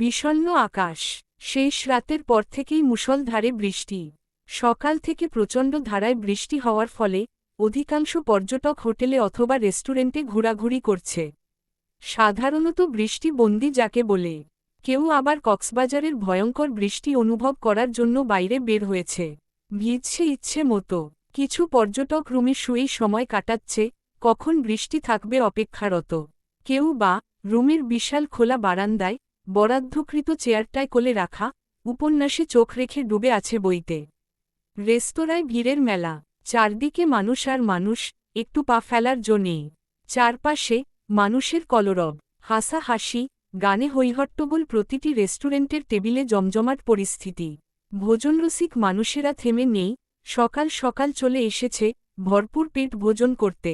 বিষণ্ণ আকাশ। শেষ রাতের পর থেকেই মুষলধারে বৃষ্টি। সকাল থেকে প্রচণ্ড ধারায় বৃষ্টি হওয়ার ফলে অধিকাংশ পর্যটক হোটেলে অথবা রেস্টুরেন্টে ঘোরাঘুরি করছে। সাধারণত বৃষ্টি বন্দি যাকে বলে। কেউ আবার কক্সবাজারের ভয়ঙ্কর বৃষ্টি অনুভব করার জন্য বাইরে বের হয়েছে। ভিজছে ইচ্ছে মতো। কিছু পর্যটক রুমে শুয়েই সময় কাটাচ্ছে, কখন বৃষ্টি থাকবে অপেক্ষারত। কেউ বা রুমের বিশাল খোলা বারান্দায় বরাদ্ধকৃত চেয়ারটায় কোলে রাখা, উপন্যাসে চোখ রেখে ডুবে আছে বইতে। রেস্তোরাঁয় ভিড়ের মেলা, চারদিকে মানুষ আর মানুষ, একটু পা ফেলার জো নেই। চারপাশে মানুষের কলরব হাসা হাসি গানে হৈহট্টগোল প্রতিটি রেস্টুরেন্টের টেবিলে জমজমাট পরিস্থিতি। ভোজনরসিক মানুষেরা থেমে নেই, সকাল সকাল চলে এসেছে ভরপুর পেট ভোজন করতে।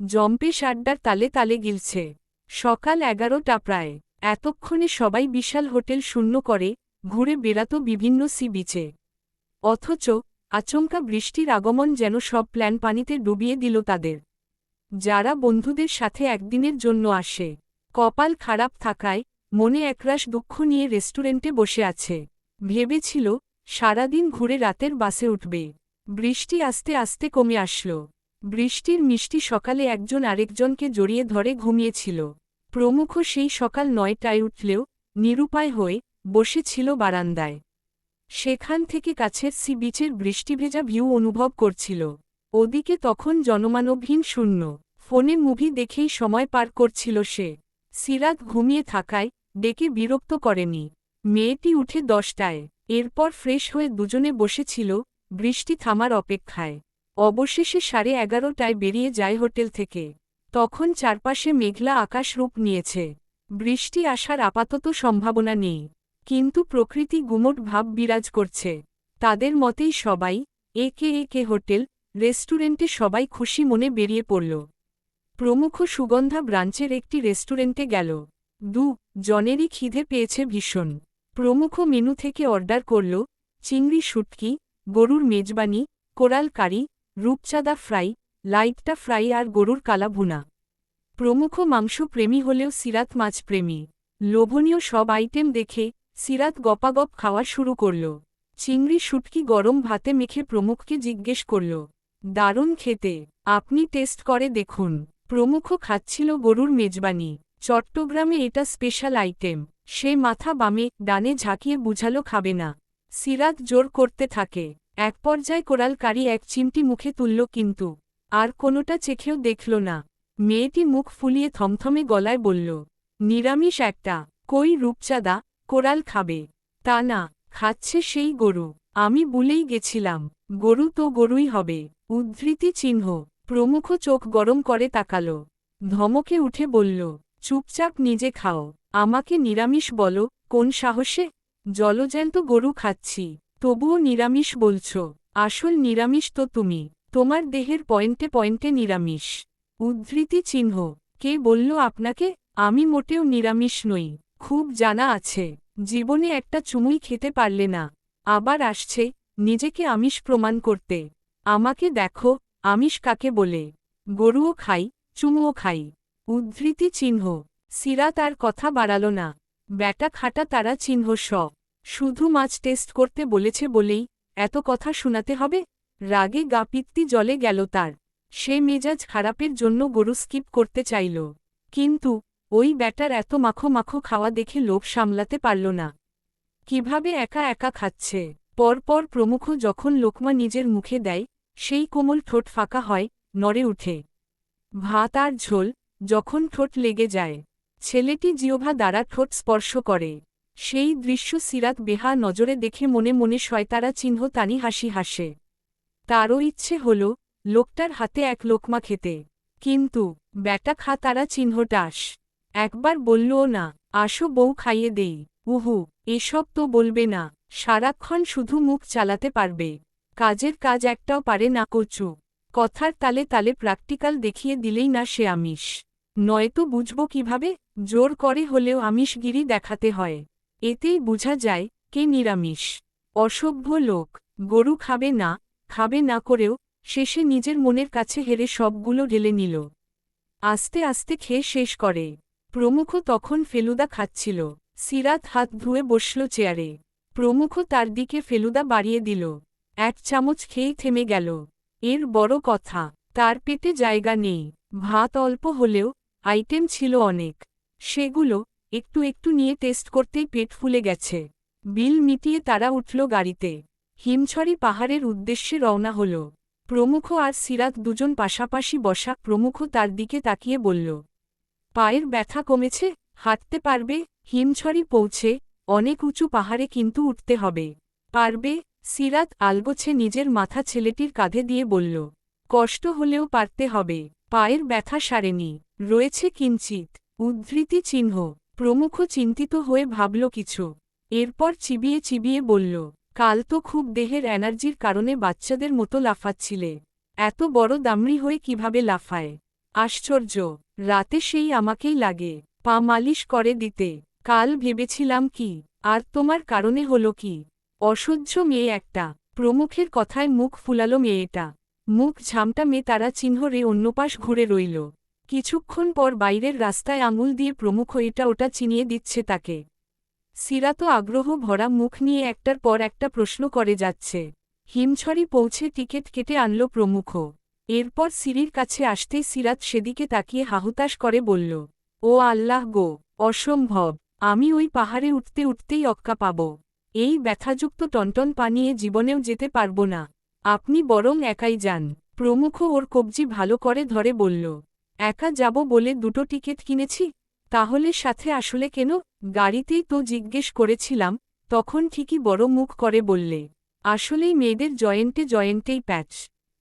জম্পেশ আড্ডার তালে তালে গিলছে। সকাল এগারোটা প্রায়। এতক্ষণে সবাই বিশাল হোটেল শূন্য করে, ঘুরে বেড়াত বিভিন্ন সি বিচে। অথচ আচমকা বৃষ্টির আগমন যেন সব প্ল্যান পানিতে ডুবিয়ে দিল তাদের। যারা বন্ধুদের সাথে একদিনের জন্য আসে, কপাল খারাপ থাকায় মনে একরাশ দুঃখ নিয়ে রেস্টুরেন্টে বসে আছে। ভেবেছিল, সারাদিন ঘুরে রাতের বাসে উঠবে। বৃষ্টি আস্তে আস্তে কমে আসল। বৃষ্টির মিষ্টি সকালে একজন আরেকজনকে জড়িয়ে ধরে ঘুমিয়েছিল। প্রমুখ সেই সকাল নয়টায় উঠলেও নিরুপায় হয়ে বসেছিল বারান্দায়। সেখান থেকে কাছের সি বিচের বৃষ্টিভেজা ভিউ অনুভব করছিল। ওদিকে তখন জনমানবহীন শূন্য। ফোনে মুভি দেখেই সময় পার করছিল সে। সিরাত ঘুমিয়ে থাকায় ডেকে বিরক্ত করেনি। মেয়েটি উঠে দশটায়। এরপর ফ্রেশ হয়ে দুজনে বসেছিল বৃষ্টি থামার অপেক্ষায়। অবশেষে সাড়ে এগারোটায় বেরিয়ে যায় হোটেল থেকে। তখন চারপাশে মেঘলা আকাশ রূপ নিয়েছে। বৃষ্টি আসার আপাতত সম্ভাবনা নেই। কিন্তু প্রকৃতি গুমট ভাব বিরাজ করছে। তাদের মতেই সবাই, একে একে হোটেল, রেস্টুরেন্টে সবাই খুশি মনে বেরিয়ে পড়ল। প্রমুখ সুগন্ধা ব্রাঞ্চের একটি রেস্টুরেন্টে গেল। দু, জনেরই খিদে পেয়েছে ভীষণ। প্রমুখ মেনু থেকে অর্ডার করল, চিংড়ি শুটকি, গরুর মেজবানি, কোরাল কারি, রূপচাঁদা ফ্রাই লাইটটা ফ্রাই আর গরুর কালা ভুনা। প্রমুখ মাংস প্রেমী হলেও সিরাত মাছ প্রেমী লোভনীয় সব আইটেম দেখে সিরাত গপাগপ খাওয়া শুরু করল। চিংড়ি শুটকি গরম ভাতে মেখে প্রমুখকে জিজ্ঞেস করল, দারুণ খেতে, আপনি টেস্ট করে দেখুন। প্রমুখ খাচ্ছিল গরুর মেজবানি। চট্টগ্রামে এটা স্পেশাল আইটেম। সে মাথা বামে ডানে ঝাঁকিয়ে বুঝালো, খাবে না। সিরাত জোর করতে থাকে। এক পর্যায়ে কোরাল কারি এক চিমটি মুখে তুলল, কিন্তু আর কোনোটা চেখেও দেখল না। মেয়েটি মুখ ফুলিয়ে থমথমে গলায় বলল, নিরামিষ একটা, কই রূপচাঁদা, কোরাল খাবে। তা না, খাচ্ছে সেই গরু। আমি বলেই গেছিলাম, গরু তো গরুই হবে। উদ্ধৃতি চিহ্ন, প্রমুখ চোখ গরম করে তাকাল। ধমকে উঠে বলল, চুপচাপ নিজে খাও, আমাকে নিরামিষ বলো, কোন সাহসে? জলজ্যান্ত গরু খাচ্ছি, তবুও নিরামিষ বলছ, আসল নিরামিষ তো তুমি। তোমার দেহের পয়েন্টে পয়েন্টে নিরামিষ। উদ্ধৃতি চিহ্ন। কে বলল আপনাকে, আমি মোটেও নিরামিষ নই। খুব জানা আছে। জীবনে একটা চুমুই খেতে পারলে না। আবার আসছে, নিজেকে আমিষ প্রমাণ করতে। আমাকে দেখো, আমিষ কাকে বলে? গরুও খাই, চুমুও খাই। উদ্ধৃতি চিহ্ন। সিরা তার কথা বাড়াল না। ব্যাটা খাটা তারা চিহ্ন স। শুধু মাছ টেস্ট করতে বলেছে বলেই, এত কথা শোনাতে হবে? রাগে গাপিত্তি জলে গেল তার। সে মেজাজ খারাপের জন্য গরু স্কিপ করতে চাইল। কিন্তু ওই ব্যাটার এত মাখো মাখো খাওয়া দেখে লোভ সামলাতে পারল না। কীভাবে একা একা খাচ্ছে? পরপর প্রমুখ যখন লোকমা নিজের মুখে দেয়, সেই কোমল ঠোঁট ফাঁকা হয়, নড়ে উঠে। ভাত আর ঝোল যখন ঠোঁট লেগে যায়, ছেলেটি জিওভা দ্বারা ঠোঁট স্পর্শ করে। সেই দৃশ্য সিরাত বেহা নজরে দেখে মনে মনে শয়তারা চিহ্ন তানি হাসি হাসে। তারও ইচ্ছে হল, লোকটার হাতে এক লোকমা খেতে। কিন্তু, ব্যাটা খা তারা চিহ্নটাস একবার বললও না, আসো বউ খাইয়ে দেই। উহু, এসব তো বলবে না। সারাক্ষণ শুধু মুখ চালাতে পারবে। কাজের কাজ একটাও পারে না, কচু। কথার তালে তালে প্র্যাকটিক্যাল দেখিয়ে দিলেই না সে আমিষ। নয়তো বুঝব কীভাবে? জোর করে হলেও আমিষগিরি দেখাতে হয়। এতেই বুঝা যায়, কে নিরামিষ। অসভ্য লোক। গরু খাবে না খাবে না করেও শেষে নিজের মনের কাছে হেরে সবগুলো ঢেলে নিল। আস্তে আস্তে খেয়ে শেষ করে। প্রমুখ তখন ফেলুদা খাচ্ছিল। সিরাত হাত ধুয়ে বসল চেয়ারে। প্রমুখ তার দিকে ফেলুদা বাড়িয়ে দিল। এক চামচ খেয়েই থেমে গেল। এর বড় কথা, তার পেটে জায়গা নেই। ভাত অল্প হলেও আইটেম ছিল অনেক। সেগুলো একটু একটু নিয়ে টেস্ট করতেই পেট ফুলে গেছে। বিল মিটিয়ে তারা উঠল গাড়িতে। হিমছড়ি পাহাড়ের উদ্দেশ্যে রওনা হল। প্রমুখ আর সিরাত দুজন পাশাপাশি বসা প্রমুখ তার দিকে তাকিয়ে বলল, পায়ের ব্যথা কমেছে, হাঁটতে পারবে, হিমছড়ি পৌঁছে, অনেক উঁচু পাহাড়ে কিন্তু উঠতে হবে। পারবে, সিরাত আলগোছে নিজের মাথা ছেলেটির কাঁধে দিয়ে বলল, কষ্ট হলেও পারতে হবে, পায়ের ব্যথা সারেনি, রয়েছে কিঞ্চিত উদ্ধৃতি চিহ্ন, প্রমুখ চিন্তিত হয়ে ভাবল কিছু, এরপর চিবিয়ে চিবিয়ে বলল কাল তো খুব দেহের এনার্জির কারণে বাচ্চাদের মতো লাফাচ্ছিলে। এত বড় দামড়ি হয়ে কীভাবে লাফায়? আশ্চর্য, রাতে সেই আমাকেই লাগে, পা মালিশ করে দিতে। কাল ভেবেছিলাম কি, আর তোমার কারণে হলো কি? অসহ্য মেয়ে একটা, প্রমুখের কথায় মুখ ফুলালো মেয়েটা। মুখ ঝামটা মেয়ে তারা চিহ্ন রে অন্যপাশ ঘুরে রইল। কিছুক্ষণ পর বাইরের রাস্তায় আঙুল দিয়ে প্রমুখ এটা ওটা চিনিয়ে দিচ্ছে তাকে। সিরাতো আগ্রহ ভরা মুখ নিয়ে একটার পর একটা প্রশ্ন করে যাচ্ছে। হিমছড়ি পৌঁছে টিকিট কেটে আনল প্রমুখ। এরপর সিরির কাছে আসতেই সিরাত সেদিকে তাকিয়ে হাহুতাশ করে বলল, ও আল্লাহ গো, অসম্ভব, আমি ওই পাহাড়ে উঠতে উঠতেই অক্কা পাব। এই ব্যথাযুক্ত টনটন পানিয়ে জীবনেও যেতে পারব না। আপনি বরং একাই যান। প্রমুখ ওর কবজি ভালো করে ধরে বলল, একা যাব বলে দুটো টিকিট কিনেছি? তাহলে সাথে আসলে কেন? গাড়িতেই তো জিজ্ঞেস করেছিলাম, তখন ঠিকই বড় মুখ করে বললে, আসলেই মেয়েদের জয়েন্টে জয়েন্টেই প্যাচ।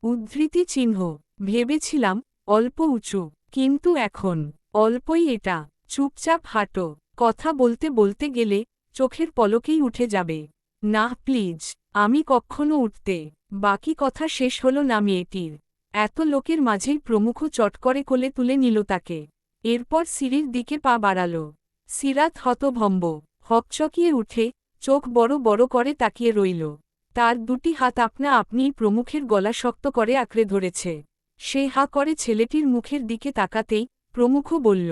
উদ্ধৃতি চিহ্ন, ভেবেছিলাম, অল্প উঁচু, কিন্তু এখন, অল্পই এটা, চুপচাপ হাঁটো, কথা বলতে বলতে গেলে, চোখের পলকেই উঠে যাবে। না, প্লিজ, আমি কখনো উঠতে, বাকি কথা শেষ হল না মেয়েটির। এত লোকের মাঝেই প্রমুখ চট করে কোলে তুলে নিল তাকে। এরপর সিঁড়ির দিকে পা বাড়াল। সিরাত হতভম্ব। হকচকিয়ে উঠে, চোখ বড় বড় করে তাকিয়ে রইল। তার দুটি হাত আপনা আপনিই প্রমুখের গলা শক্ত করে আঁকড়ে ধরেছে। সে হা করে ছেলেটির মুখের দিকে তাকাতেই প্রমুখ বলল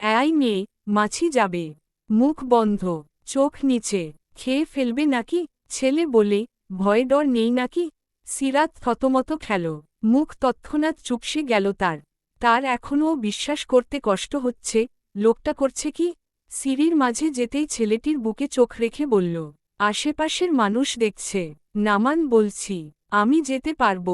অ্যাই মেয়ে, মাছি যাবে। মুখ বন্ধ, চোখ নিচে। খেয়ে ফেলবে নাকি? ছেলে বলে, ভয় ডর নেই নাকি? সিরাত থতমত খেল। মুখ তৎক্ষণাৎ চুপসে গেল তার। তার এখনও বিশ্বাস করতে কষ্ট হচ্ছে, লোকটা করছে কি? সিঁড়ির মাঝে যেতেই ছেলেটির বুকে চোখ রেখে বলল, আশেপাশের মানুষ দেখছে। নামান বলছি, আমি যেতে পারব।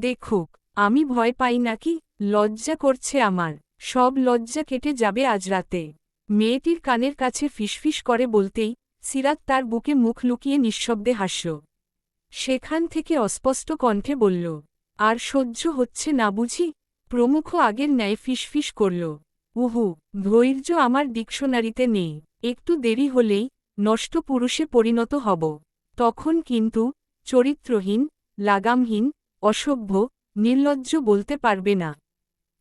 দেখুক, আমি ভয় পাই নাকি? লজ্জা করছে আমার। সব লজ্জা কেটে যাবে আজ রাতে। মেয়েটির কানের কাছে ফিসফিস করে বলতেই সিরাত তার বুকে মুখ লুকিয়ে নিঃশব্দে হাসল। সেখান থেকে অস্পষ্ট কণ্ঠে বলল, আর সহ্য হচ্ছে না বুঝি? প্রমুখ আগের ন্যায় ফিসফিস করল। উহু, ধৈর্য আমার ডিকশনারিতে নেই। একটু দেরি হলেই নষ্ট পুরুষে পরিণত হব। তখন কিন্তু চরিত্রহীন, লাগামহীন, অসভ্য, নির্লজ্জ বলতে পারবে না।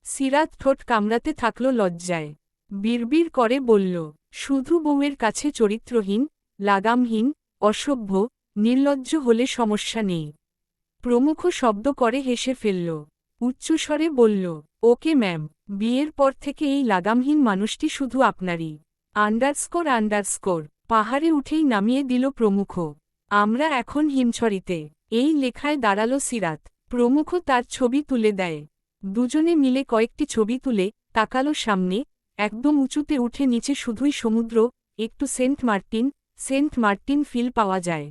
সিরাত ঠোঁট কামড়াতে থাকল লজ্জায়। বিড়বিড় করে বলল, শুধু বউয়ের কাছে চরিত্রহীন, লাগামহীন, অসভ্য, নির্লজ্জ হলে সমস্যা নেই। প্রমুখ শব্দ করে হেসে ফেলল উচ্চস্বরে বলল, ওকে, ম্যাম, বিয়ের পর থেকে এই লাগামহীন মানুষটি শুধু আপনারই। আন্ডারস্কোর আন্ডারস্কোর, পাহাড়ে উঠেই নামিয়ে দিল প্রমুখ। আমরা এখন হিমছড়িতে। এই লেখায় দাঁড়াল সিরাত। প্রমুখ তার ছবি তুলে দেয়। দুজনে মিলে কয়েকটি ছবি তুলে তাকালো সামনে, একদম উঁচুতে উঠে নিচে শুধুই সমুদ্র, একটু Saint Martin Saint Martin feel পাওয়া যায়।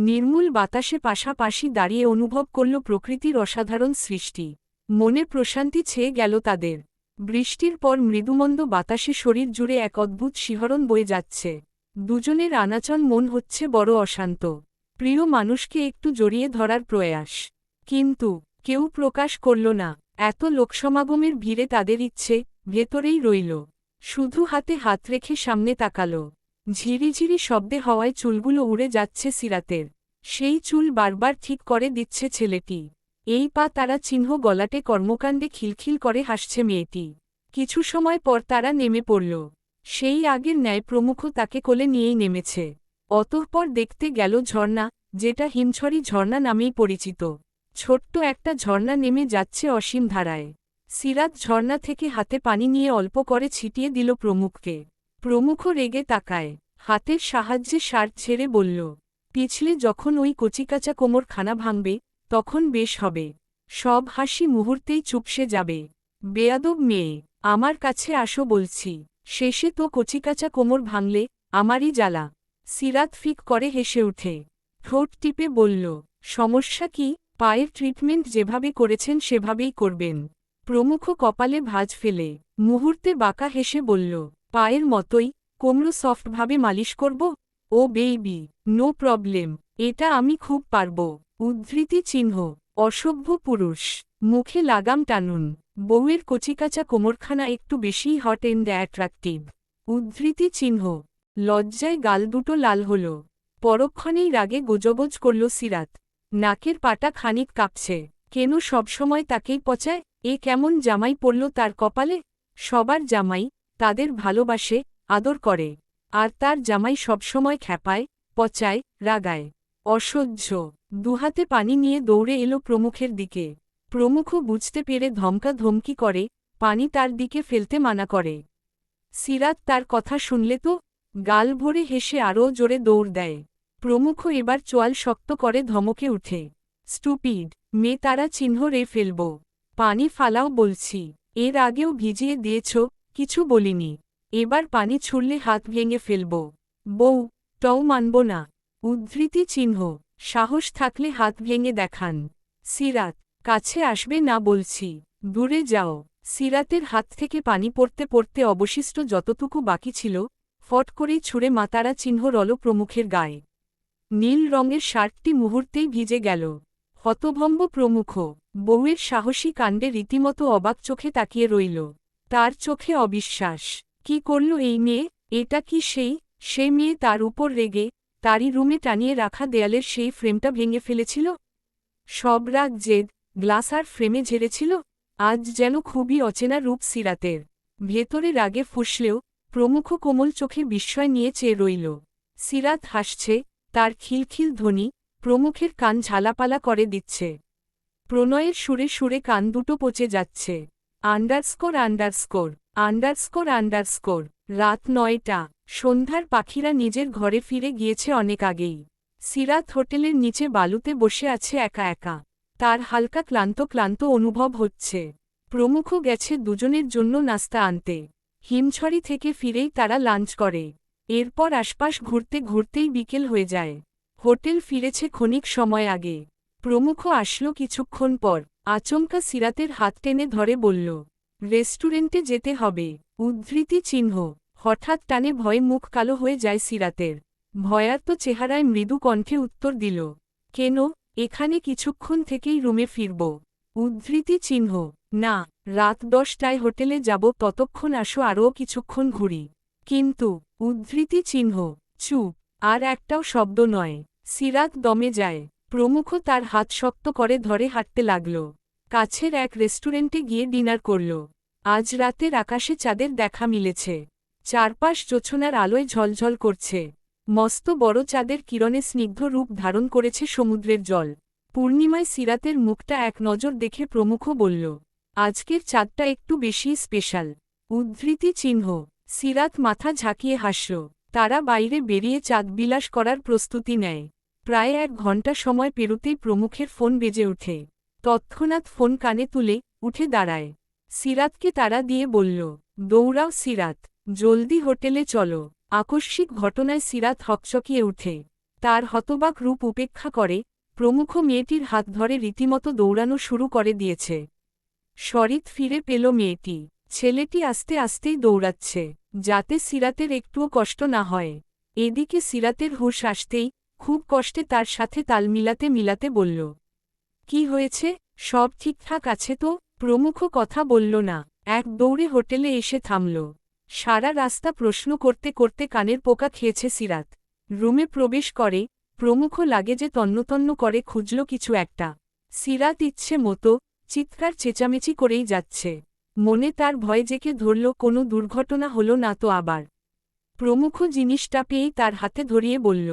নির্মূল বাতাসে পাশাপাশি দাঁড়িয়ে অনুভব করল প্রকৃতির অসাধারণ সৃষ্টি। মনে প্রশান্তি ছেয়ে গেল তাদের। বৃষ্টির পর মৃদুমন্দ বাতাসে শরীর জুড়ে এক অদ্ভুত শিহরণ বয়ে যাচ্ছে। দুজনের আনাচন মন হচ্ছে বড় অশান্ত। প্রিয় মানুষকে একটু জড়িয়ে ধরার প্রয়াস। কিন্তু কেউ প্রকাশ করল না। এত লোকসমাগমের ভিড়ে তাদের ইচ্ছে ভেতরেই রইল। শুধু হাতে হাত রেখে সামনে তাকাল। ঝিরিঝিরি শব্দে হওয়ায় চুলগুলো উড়ে যাচ্ছে সিরাতের। সেই চুল বারবার ঠিক করে দিচ্ছে ছেলেটি। এই পা তারা চিহ্ন গলাটে কর্মকাণ্ডে খিলখিল করে হাসছে মেয়েটি। কিছু সময় পর তারা নেমে পড়ল। সেই আগের ন্যায় প্রমুখ তাকে কোলে নিয়েই নেমেছে। অতঃপর দেখতে গেল ঝর্ণা, যেটা হিমছড়ি ঝর্ণা নামেই পরিচিত। ছোট্ট একটা ঝর্ণা নেমে যাচ্ছে অসীম ধারায়। সিরাত ঝর্ণা থেকে হাতে পানি নিয়ে অল্প করে ছিটিয়ে দিল প্রমুখকে। প্রমুখ রেগে তাকায়, হাতের সাহায্যে শার্ট ছেড়ে বলল, পিছলে যখন ওই কচিকাচা কোমর খানা ভাঙবে, তখন বেশ হবে। সব হাসি মুহূর্তেই চুপসে যাবে। বেয়াদব মেয়ে, আমার কাছে আসো বলছি। শেষে তো কচিকাচা কোমর ভাঙলে, আমারই জ্বালা সিরাত ফিক করে হেসে উঠে। ঠোঁট টিপে বলল, সমস্যা কি? পায়ের ট্রিটমেন্ট যেভাবে করেছেন সেভাবেই করবেন। প্রমুখ কপালে ভাঁজ ফেলে। মুহূর্তে বাঁকা হেসে বলল পায়ের মতোই, কোমড়ো সফটভাবে মালিশ করব? ও বেইবি নো প্রবলেম, এটা আমি খুব পারব। উদ্ধৃতি চিহ্ন, অসভ্য পুরুষ, মুখে লাগাম টানুন, বউয়ের কচিকাচা কোমরখানা একটু বেশিই হট এন্ড অ্যাট্রাকটিভ উদ্ধৃতি চিহ্ন, লজ্জায় গাল দুটো লাল হল। পরক্ষণেই রাগে গোজগোজ করল সিরাত। নাকের পাটা খানিক কাঁপছে। কেন সবসময় তাকেই পচায়? এ কেমন জামাই পড়ল তার কপালে? সবার জামাই তাদের ভালোবাসে, আদর করে, আর তার জামাই সবসময় খ্যাপায়, পচায়, রাগায়। অসহ্য। দুহাতে পানি নিয়ে দৌড়ে এলো প্রমুখের দিকে। প্রমুখ বুঝতে পেরে ধমকা ধমকি করে, পানি তার দিকে ফেলতে মানা করে। সিরাত তার কথা শুনলে তো, গাল ভরে হেসে আরও জোরে দৌড় দেয়। প্রমুখ এবার চোয়াল শক্ত করে ধমকে উঠে। স্টুপিড মে তারা চিহ্ন রে ফেলব। পানি ফালাও বলছি, এর আগেও ভিজিয়ে দিয়েছ কিছু বলিনি। এবার পানি ছুড়লে হাত ভেঙে ফেলব। বউ, টও মানব না। উদ্ধৃতি চিহ্ন। সাহস থাকলে হাত ভেঙে দেখান। সিরাত, কাছে আসবে না বলছি। দূরে যাও। সিরাতের হাত থেকে পানি পড়তে পড়তে অবশিষ্ট যতটুকু বাকি ছিল, ফট করেই ছুঁড়ে মাতারা চিহ্ন রল প্রমুখের গায়ে। নীল রঙের শার্টটি মুহূর্তেই ভিজে গেল। হতভম্ব প্রমুখ। বউয়ের সাহসী কাণ্ডে রীতিমতো অবাক চোখে তাকিয়ে রইল। তার চোখে অবিশ্বাস। কি করল এই মেয়ে? এটা কি সেই? সে মেয়ে তার উপর রেগে, তারই রুমে টানিয়ে রাখা দেয়ালের সেই ফ্রেমটা ভেঙে ফেলেছিল? সব রাগ, জেদ, গ্লাস আর ফ্রেমে ঝেড়েছিল? আজ যেন খুবই অচেনা রূপ সিরাতের। ভেতরে রাগে ফুসলেও প্রমুখ কোমল চোখে বিস্ময় নিয়ে চেয়ে রইল। সিরাত হাসছে, তার খিলখিল ধ্বনি প্রমুখের কান ঝালাপালা করে দিচ্ছে। প্রণয়ের সুরে সুরে কান দুটো পচে যাচ্ছে। আন্ডারস্কোর আন্ডারস্কোর আন্ডারস্কোর আন্ডারস্কোর রাত নয়টা, সন্ধ্যার পাখিরা নিজের ঘরে ফিরে গিয়েছে অনেক আগেই। সিরাত হোটেলের নিচে বালুতে বসে আছে একা একা। তার হালকা ক্লান্ত ক্লান্ত অনুভব হচ্ছে। প্রমুখ গেছে দুজনের জন্য নাস্তা আনতে। হিমছড়ি থেকে ফিরেই তারা লাঞ্চ করে। এরপর আশপাশ ঘুরতে ঘুরতেই বিকেল হয়ে যায়। হোটেল ফিরেছে ক্ষণিক সময় আগে। প্রমুখ আসল কিছুক্ষণ পর। আচমকা সিরাতের হাত টেনে ধরে বলল, রেস্টুরেন্টে যেতে হবে। উদ্ধৃতি চিহ্ন। হঠাৎ টানে ভয়ে মুখ কালো হয়ে যায় সিরাতের। ভয়ার্ত চেহারায় মৃদু কণ্ঠে উত্তর দিল, কেন? এখানে কিছুক্ষণ থেকেই রুমে ফিরব। উদ্ধৃতি চিহ্ন। না, রাত দশটায় হোটেলে যাব। ততক্ষণ আসো, আরও কিছুক্ষণ ঘুরি। কিন্তু, উদ্ধৃতি চিহ্ন। চুপ। আর একটাও শব্দ নয়। সিরাত দমে যায়। প্রমুখ তার হাত শক্ত করে ধরে হাঁটতে লাগল। কাছের এক রেস্টুরেন্টে গিয়ে ডিনার করল। আজ রাতের আকাশে চাঁদের দেখা মিলেছে। চারপাশ জোছনার আলোয় ঝলঝল করছে। মস্ত বড় চাঁদের কিরণে স্নিগ্ধ রূপ ধারণ করেছে সমুদ্রের জল। পূর্ণিমায় সিরাতের মুখটা এক নজর দেখে প্রমুখ বলল, আজকের চাঁদটা একটু বেশি স্পেশাল। উদ্ধৃতি চিহ্ন। সিরাত মাথা ঝাঁকিয়ে হাসল। তারা বাইরে বেরিয়ে চাঁদ বিলাস করার প্রস্তুতি নেয়। প্রায় এক ঘণ্টা সময় পেরোতেই প্রমুখের ফোন বেজে ওঠে। তৎক্ষণাৎ ফোন কানে তুলে উঠে দাঁড়ায়। সিরাতকে তারা দিয়ে বলল, দৌড়াও সিরাত, জলদি হোটেলে চলো। আকস্মিক ঘটনায় সিরাত হকচকিয়ে উঠে। তার হতবাক রূপ উপেক্ষা করে, প্রমুখ মেয়েটির হাত ধরে রীতিমতো দৌড়ানো শুরু করে দিয়েছে। শরিত ফিরে পেল মেয়েটি। ছেলেটি আস্তে আস্তেই দৌড়াচ্ছে, যাতে সিরাতের একটুও কষ্ট না হয়। এদিকে সিরাতের হুশ আসতেই খুব কষ্টে তার সাথে তাল মিলাতে মিলাতে বলল, কি হয়েছে? সব ঠিকঠাক আছে তো? প্রমুখ কথা বলল না। এক দৌড়ে হোটেলে এসে থামল। সারা রাস্তা প্রশ্ন করতে করতে কানের পোকা খেয়েছে সিরাত। রুমে প্রবেশ করে, প্রমুখ লাগে যে তন্নতন্ন করে খুঁজল কিছু একটা। সিরাত ইচ্ছে মতো চিৎকার চেঁচামেচি করেই যাচ্ছে। মনে তার ভয় জেকে ধরল, কোনো দুর্ঘটনা হল না তো আবার? প্রমুখ জিনিসটা পেয়েই তার হাতে ধরিয়ে বলল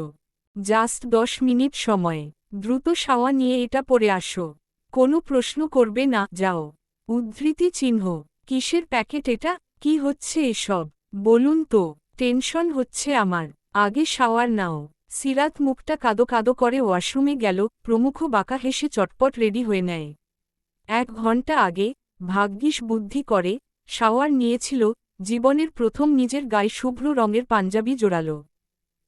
জাস্ট দশ মিনিট সময়ে। দ্রুত সাওয়া নিয়ে এটা পরে আসো। কোনো প্রশ্ন করবে না, যাও। উদ্ধৃতি চিহ্ন, কিসের প্যাকেট এটা? কি হচ্ছে এসব? বলুন তো, টেনশন হচ্ছে আমার। আগে শাওয়ার নাও। সিরাত মুখটা কাদো কাদো করে ওয়াশরুমে গেল, প্রমুখ বাঁকা হেসে চটপট রেডি হয়ে নেয়। এক ঘণ্টা আগে, ভাগ্যিস বুদ্ধি করে শাওয়ার নিয়েছিল, জীবনের প্রথম নিজের গায়ে শুভ্র রঙের পাঞ্জাবি জোড়ালো।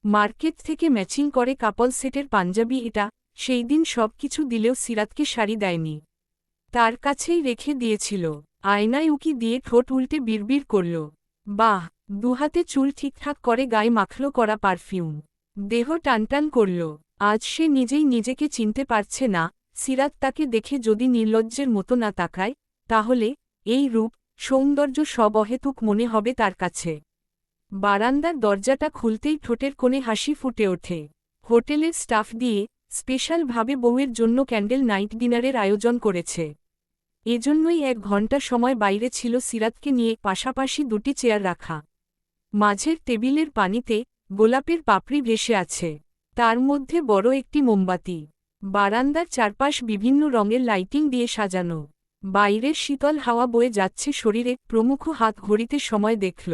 মার্কেট থেকে ম্যাচিং করে কাপল সেটের পাঞ্জাবি এটা, সেই দিন সব কিছু দিলেও সিরাতকে শাড়ি দেয়নি। তার কাছেই রেখে দিয়েছিল। আয়নায় উকি দিয়ে ঠোঁট উল্টে বিড়বিড় করল। বাহ, দুহাতে চুল ঠিকঠাক করে গায়ে মাখল করা পারফিউম। দেহ টানটান করল। আজ সে নিজেই নিজেকে চিনতে পারছে না, সিরাত তাকে দেখে যদি নির্লজ্জের মতো না তাকায়, তাহলে এই রূপ সৌন্দর্য সব অহেতুক মনে হবে তার কাছে। বারান্দার দরজাটা খুলতেই ঠোঁটের কোণে হাসি ফুটে ওঠে। হোটেলের স্টাফ দিয়ে স্পেশালভাবে বউয়ের জন্য ক্যান্ডেল নাইট ডিনারের আয়োজন করেছে। এজন্যই এক ঘণ্টা সময় বাইরে ছিল সিরাতকে নিয়ে পাশাপাশি দুটি চেয়ার রাখা। মাঝের টেবিলের পানিতে গোলাপের পাপড়ি ভেসে আছে। তার মধ্যে বড় একটি মোমবাতি। বারান্দার চারপাশ বিভিন্ন রঙের লাইটিং দিয়ে সাজানো। বাইরের শীতল হাওয়া বয়ে যাচ্ছে শরীরে প্রমুখ হাত ঘড়িতে সময় দেখল।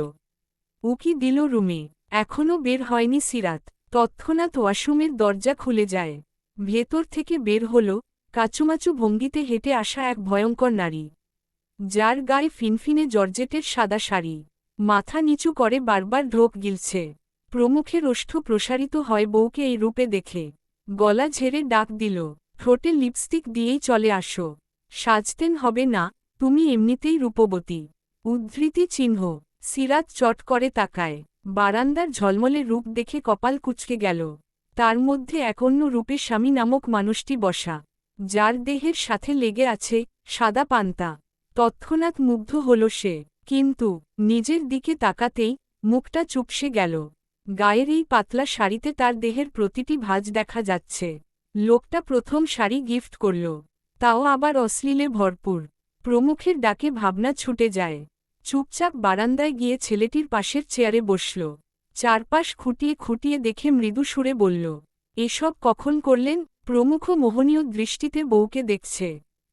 উকি দিল রুমে। এখনও বের হয়নি সিরাত। তৎক্ষণাৎ ওয়াশরুমের দরজা খুলে যায়। ভেতর থেকে বের হল কাচুমাচু ভঙ্গিতে হেঁটে আসা এক ভয়ঙ্কর নারী। যার গায়ে ফিনফিনে জর্জেটের সাদা শাড়ি। মাথা নিচু করে বারবার ঢোক গিলছে। প্রমুখের ওষ্ঠ প্রসারিত হয় বউকে এই রূপে দেখে। গলা ঝেড়ে ডাক দিল, ঠোঁটে লিপস্টিক দিয়েই চলে আসো। সাজতেন হবে না, তুমি এমনিতেই রূপবতী। উদ্ধৃতি চিহ্ন। সিরাত চট করে তাকায়। বারান্দার ঝলমলে রূপ দেখে কপাল কুচকে গেল। তার মধ্যে এক রূপে স্বামী নামক মানুষটি বসা। যার দেহের সাথে লেগে আছে সাদা পান্তা। তৎক্ষণাৎ মুগ্ধ হল সে। কিন্তু নিজের দিকে তাকাতেই মুখটা চুপসে গেল। গায়ের এই পাতলা শাড়িতে তার দেহের প্রতিটি ভাঁজ দেখা যাচ্ছে। লোকটা প্রথম শাড়ি গিফট করল। তাও আবার অশ্লীলে ভরপুর। প্রমুখের ডাকে ভাবনা ছুটে যায়। চুপচাপ বারান্দায় গিয়ে ছেলেটির পাশের চেয়ারে বসল। চারপাশ খুঁটিয়ে খুঁটিয়ে দেখে মৃদু সুরে বলল, এসব কখন করলেন? প্রমুখ মোহনীয় দৃষ্টিতে বউকে দেখছে।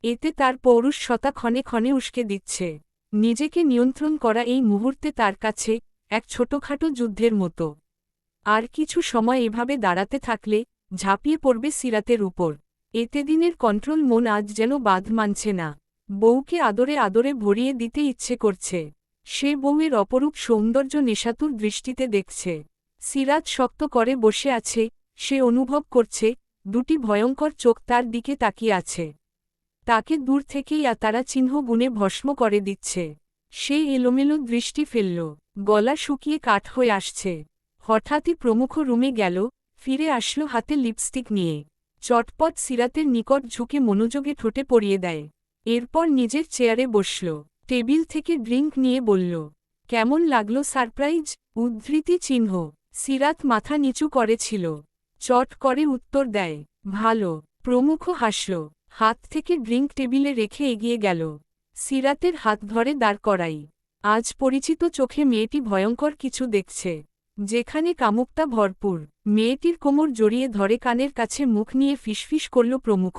এতে তার পৌরুষ শতা ক্ষণে ক্ষণে উস্কে দিচ্ছে। নিজেকে নিয়ন্ত্রণ করা এই মুহূর্তে তার কাছে এক ছোটখাটো যুদ্ধের মতো। আর কিছু সময় এভাবে দাঁড়াতে থাকলে ঝাঁপিয়ে পড়বে সিরাতের উপর। এতে দিনের কন্ট্রোল মন আজ যেন বাঁধ মানছে না। বউকে আদরে আদরে ভরিয়ে দিতে ইচ্ছে করছে। সে বউয়ের অপরূপ সৌন্দর্য নেশাতুর দৃষ্টিতে দেখছে। সিরাত শক্ত করে বসে আছে, সে অনুভব করছে, দুটি ভয়ঙ্কর চোখ তার দিকে তাকিয়ে আছে। তাকে দূর থেকেই তারা চিহ্ন গুণে ভস্ম করে দিচ্ছে। সে এলোমেলো দৃষ্টি ফেলল, গলা শুকিয়ে কাঠ হয়ে আসছে। হঠাৎই প্রমুখ রুমে গেল, ফিরে আসলো হাতে লিপস্টিক নিয়ে। চটপট সিরাতের নিকট ঝুঁকে মনোযোগে ঠোঁটে পরিয়ে দেয়। এরপর নিজের চেয়ারে বসল। টেবিল থেকে ড্রিঙ্ক নিয়ে বলল, কেমন লাগল সারপ্রাইজ? উদ্ধৃতি চিহ্ন, সিরাত মাথা নিচু করেছিল। চট করে উত্তর দেয়, ভালো। প্রমুখ হাসল, হাত থেকে ড্রিঙ্ক টেবিলে রেখে এগিয়ে গেল। সিরাতের হাত ধরে দাঁড় করাই। আজ পরিচিত চোখে মেয়েটি ভয়ঙ্কর কিছু দেখছে। যেখানে কামুকটা ভরপুর। মেয়েটির কোমর জড়িয়ে ধরে কানের কাছে মুখ নিয়ে ফিসফিস করল প্রমুখ।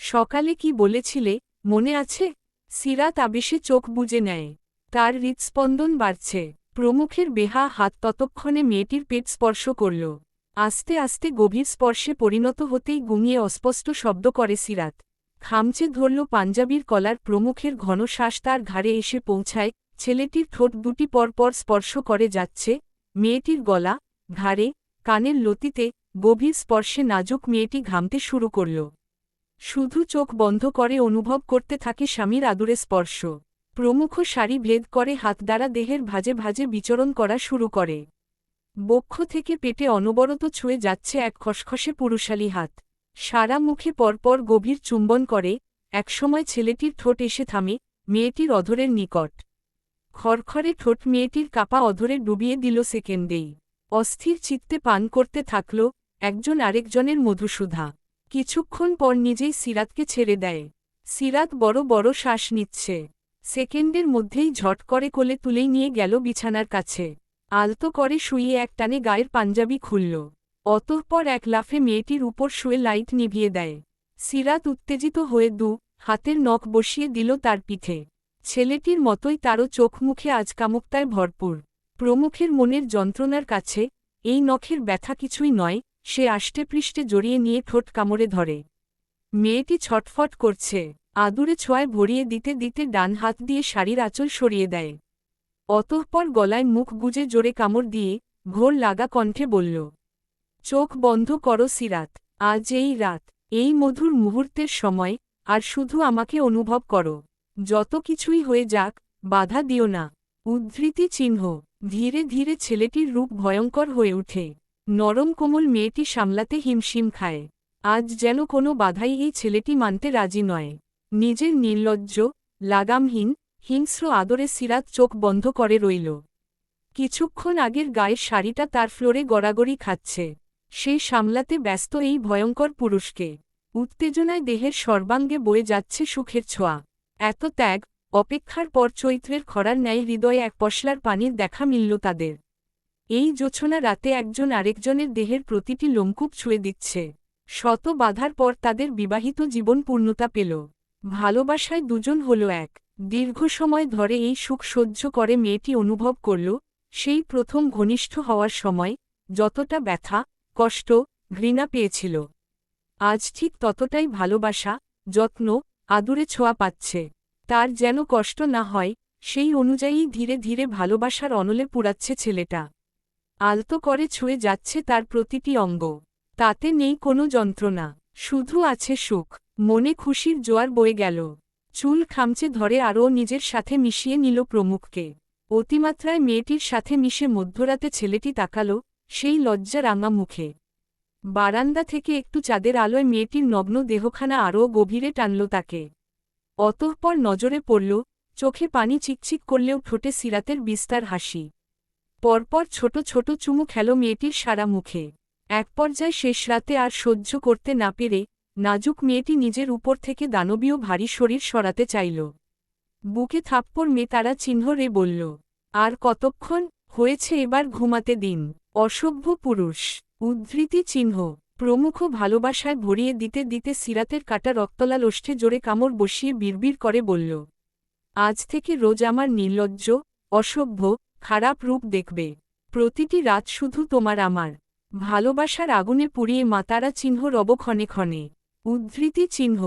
সকালে কি বলেছিলে? মনে আছে? সিরাত আবেশে চোখ বুজে নেয়। তার হৃৎস্পন্দন বাড়ছে। প্রমুখের বেহা হাত ততক্ষণে মেয়েটির পেট স্পর্শ করল। আস্তে আস্তে গভীর স্পর্শে পরিণত হতেই গুঙিয়ে অস্পষ্ট শব্দ করে সিরাত। খামচে ধরল পাঞ্জাবির কলার প্রমুখের ঘন শ্বাস তার ঘাড়ে এসে পৌঁছায়। ছেলেটির ঠোঁট দুটি পরপর স্পর্শ করে যাচ্ছে। মেয়েটির গলা, ঘাড়ে, কানের লতিতে গভীর স্পর্শে নাজুক মেয়েটি ঘামতে শুরু করল। শুধু চোখ বন্ধ করে অনুভব করতে থাকে স্বামীর আদুরে স্পর্শ। প্রমুখ শাড়ি ভেদ করে হাত দ্বারা দেহের ভাজে ভাজে বিচরণ করা শুরু করে। বক্ষ থেকে পেটে অনবরত ছুঁয়ে যাচ্ছে এক খসখসে পুরুষালী হাত। সারা মুখে পরপর গভীর চুম্বন করে, একসময় ছেলেটির ঠোঁট এসে থামে, মেয়েটির অধরের নিকট। খরখরে ঠোঁট মেয়েটির কাপা অধরে ডুবিয়ে দিল সেকেন্ডেই। অস্থির চিত্তে পান করতে থাকল একজন আরেকজনের মধুসুধা। কিছুক্ষণ পর নিজেই সিরাতকে ছেড়ে দেয়। সিরাত বড় বড় শ্বাস নিচ্ছে। সেকেন্ডের মধ্যেই ঝট করে কোলে তুলেই নিয়ে গেল বিছানার কাছে। আলতো করে শুয়ে এক টানে গায়ের পাঞ্জাবি খুলল। অতঃপর এক লাফে মেয়েটির উপর শুয়ে লাইট নিভিয়ে দেয়। সিরাত উত্তেজিত হয়ে দু হাতের নখ বসিয়ে দিল তার পিঠে। ছেলেটির মতোই তারও চোখ মুখে আজ কামুকতায় ভরপুর। প্রমুখের মনের যন্ত্রণার কাছে এই নখের ব্যথা কিছুই নয় সে আষ্টেপৃষ্ঠে জড়িয়ে নিয়ে ঠোঁট কামড়ে ধরে। মেয়েটি ছটফট করছে, আদুরে ছোঁয়ায় ভরিয়ে দিতে দিতে ডান হাত দিয়ে শাড়ির আঁচল সরিয়ে দেয়। অতঃপর গলায় মুখ গুজে জোরে কামড় দিয়ে ঘোর লাগা কণ্ঠে বলল, চোখ বন্ধ করো সিরাত, আজ এই রাত, এই মধুর মুহূর্তের সময়, আর শুধু আমাকে অনুভব করো। যত কিছুই হয়ে যাক, বাধা দিও না। উদ্ধৃতি চিহ্ন, ধীরে ধীরে ছেলেটির রূপ ভয়ঙ্কর হয়ে ওঠে। নরম কোমল মেয়েটি সামলাতে হিমশিম খায়। আজ যেন কোনো বাধাই এই ছেলেটি মানতে রাজি নয়। নিজের নির্লজ্জ, লাগামহীন, হিংস্র আদরে সিরাত চোখ বন্ধ করে রইল। কিছুক্ষণ আগের গায়ের শাড়িটা তার ফ্লোরে গড়াগড়ি খাচ্ছে। সে সামলাতে ব্যস্ত এই ভয়ঙ্কর পুরুষকে। উত্তেজনায় দেহের সর্বাঙ্গে বয়ে যাচ্ছে সুখের ছোঁয়া। এত ত্যাগ, অপেক্ষার পর চৈত্রের খরার ন্যায় হৃদয়ে এক পশলার পানির দেখা মিলল তাদের। এই জোছনা রাতে একজন আরেকজনের দেহের প্রতিটি লোমকূপ ছুঁয়ে দিচ্ছে। শত বাধার পর তাদের বিবাহিত জীবন পূর্ণতা পেল। ভালোবাসায় দুজন হল এক। দীর্ঘ সময় ধরে এই সুখ সহ্য করে মেয়েটি অনুভব করল, সেই প্রথম ঘনিষ্ঠ হওয়ার সময় যতটা ব্যথা, কষ্ট, ঘৃণা পেয়েছিল। আজ ঠিক ততটাই ভালোবাসা, যত্ন, আদুরে ছোঁয়া পাচ্ছে। তার যেন কষ্ট না হয়, সেই অনুযায়ী ধীরে ধীরে ভালোবাসার অনলে পুরাচ্ছে ছেলেটা। আলতো করে ছুঁয়ে যাচ্ছে তার প্রতিটি অঙ্গ। তাতে নেই কোনো যন্ত্রণা। শুধু আছে সুখ। মনে খুশির জোয়ার বয়ে গেল। চুল খামচে ধরে আরও নিজের সাথে মিশিয়ে নিল প্রমুখকে। অতিমাত্রায় মেয়েটির সাথে মিশে মধ্যরাতে ছেলেটি তাকাল সেই লজ্জা রাঙা মুখে। বারান্দা থেকে একটু চাঁদের আলোয় মেয়েটির নগ্ন দেহখানা আরও গভীরে টানল তাকে। অতঃপর নজরে পড়ল, চোখে পানি চিকচিক করলেও ঠোঁটে সিরাতের বিস্তার হাসি। পরপর ছোট ছোট চুমু খেল মেয়েটির সারা মুখে। এক পর্যায়ে শেষ রাতে আর সহ্য করতে না পেরে নাজুক মেয়েটি নিজের উপর থেকে দানবীয় ভারী শরীর সরাতে চাইল। বুকে থাপ্পড় মেয়ে তারা চিহ্ন রে বলল, আর কতক্ষণ হয়েছে এবার ঘুমাতে দিন? অসভ্য পুরুষ। উদ্ধৃতি চিহ্ন। প্রমুখ ভালোবাসায় ভরিয়ে দিতে দিতে সিরাতের কাটা রক্তলাল ওষ্ঠে জোরে কামড় বসিয়ে বিড়বিড় করে বলল, আজ থেকে রোজ আমার নির্লজ্জ, অসভ্য খারাপ রূপ দেখবে। প্রতিটি রাত শুধু তোমার আমার। ভালোবাসার আগুনে পুড়িয়ে মাতারা চিহ্ন রব ক্ষণে ক্ষণে। উদ্ধৃতি চিহ্ন।